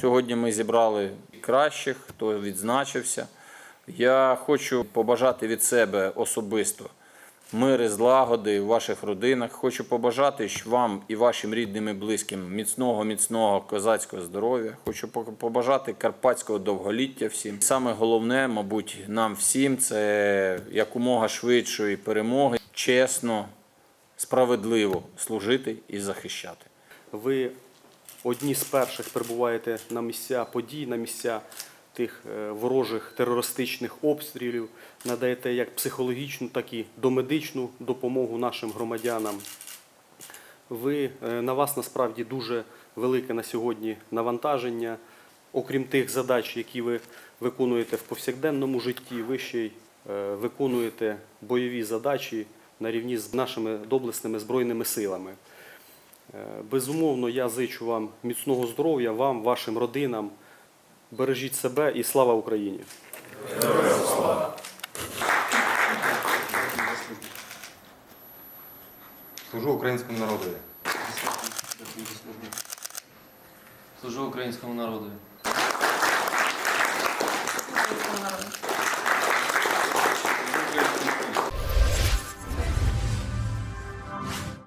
Сьогодні ми зібрали кращих, хто відзначився. Я хочу побажати від себе особисто мир і злагоди в ваших родинах. Хочу побажати вам і вашим рідним і близьким міцного, міцного козацького здоров'я. Хочу побажати карпатського довголіття всім. Саме головне, мабуть, нам всім це якомога швидшої перемоги, чесно, справедливо служити і захищати. Ви одні з перших прибуваєте на місця подій, на місця тих е, ворожих терористичних обстрілів, надаєте як психологічну, так і домедичну допомогу нашим громадянам. Ви, е, на вас насправді дуже велике на сьогодні навантаження. Окрім тих задач, які ви виконуєте в повсякденному житті, ви ще й е, виконуєте бойові задачі на рівні з нашими доблесними збройними силами. Е, Безумовно, я зичу вам міцного здоров'я, вам, вашим родинам. Бережіть себе і слава Україні! Служу українському народу. Служу українському народу.